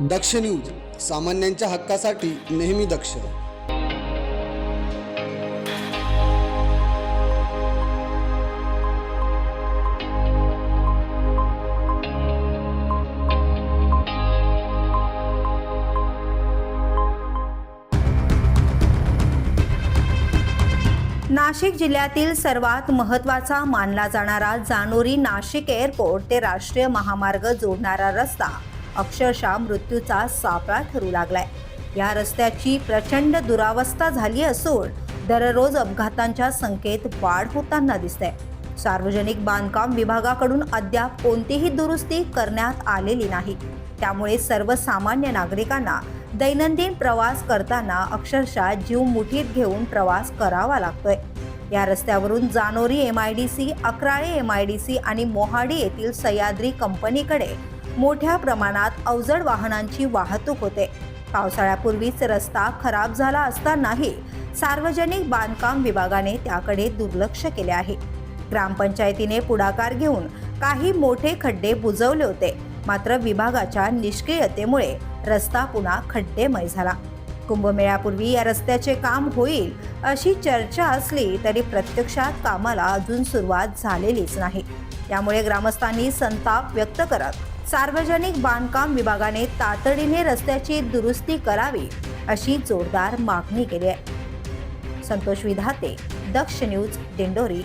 दक्ष news सामान्यांच्या हक्कासाठी नेहमी दक्ष. नाशिक जिल्ह्यातील सर्वात महत्त्वाचा मानला जाणारा जानोरी नाशिक एअरपोर्ट ते राष्ट्रीय महामार्ग जोडणारा रस्ता. अक्षरशः मृत्यूचा सापळा ठरू लागलाय. या रस्त्याची प्रचंड दुरावस्था झाली असून दररोज अपघातांच्या संख्येत वाढ होताना दिसते सार्वजनिक बांधकाम विभागाकडून अद्याप कोणतीही दुरुस्ती करण्यात आलेली नाही. त्यामुळे सर्वसामान्य नागरिकांना दैनंदिन प्रवास करताना अक्षरशः जीव मुठीत घेऊन प्रवास करावा लागतोय. या रस्त्यावरून Janori M I D C Akrale M I D C आणि मोहाडी येथील सह्याद्री कंपनीकडे मोठ्या प्रमाणात अवजड वाहनांची वाहतूक होते. पावसाळ्यापूर्वीच रस्ता खराब झाला असतानाही सार्वजनिक बांधकाम विभागाने त्याकडे दुर्लक्ष केले आहे. ग्रामपंचायतीने पुढाकार घेऊन काही मोठे खड्डे बुजवले होते. मात्र विभागाच्या निष्क्रियतेमुळे रस्ता पुन्हा खड्डेमय झाला. कुंभमेळ्यापूर्वी या रस्त्याचे काम होईल अशी चर्चा असली तरी प्रत्यक्षात कामाला अजून सुरुवात झालेलीच नाही. त्यामुळे ग्रामस्थांनी संताप व्यक्त करत सार्वजनिक बांधकाम विभागाने तातडीने रस्त्याची दुरुस्ती करावी अशी जोरदार मागणी केली आहे. संतोष विधाते दक्ष न्यूज दिंडोरी.